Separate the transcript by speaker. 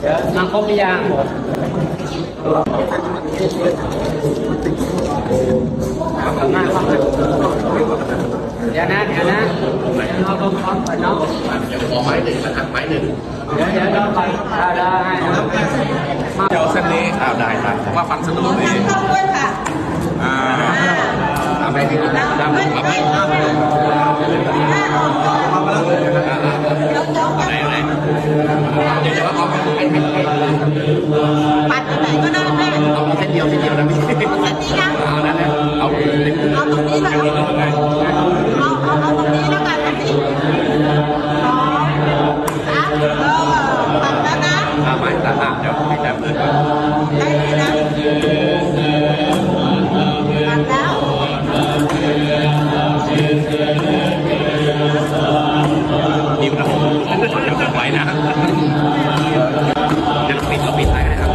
Speaker 1: เดี๋ยวมาครบหรือยังเอากลับมาเข้ามาเดี๋ยวนะเดี๋ยวนะเอาลงพร้อมก่อนเนาะ
Speaker 2: เดี๋ยวขอไม้หนึ่งนะครับไม้หนึ่ง
Speaker 1: เดี๋ยวเดี๋ยวเราไปได้ได้นะมา
Speaker 3: เดี๋ยวเส้นนี้อ่าได้ครับผมว่าฟันสะดวกดี
Speaker 4: เข้าด้วยค่ะ
Speaker 3: อ่า
Speaker 2: เอาไม้หนึ่งนะครับดำหนึ่งครับ
Speaker 3: ไหนไหน
Speaker 2: เดี๋ยวจะว่าเอาไม้ให้ให้ให้
Speaker 4: ปัดที่ไหนก็ได้แม่
Speaker 2: เอาเส้นเดียวเส้นเดียวนะพี่
Speaker 4: เอาเส้นนี้นะ
Speaker 2: เอานั้นนะเอาหนึ่ง
Speaker 4: เอาตรงนี้เลยเอาเอาเอาตรงนี้แล้วกันตรงนี้สองสามเออปัดแล้วนะ
Speaker 2: เอาไม้ตัดอะเดี๋ยวให้จับเลยก่อน
Speaker 4: ได้เลยน เดี๋ยว
Speaker 2: ผมไว้นะเดี๋ยวเราปิดเราปิดท้ายนะครับ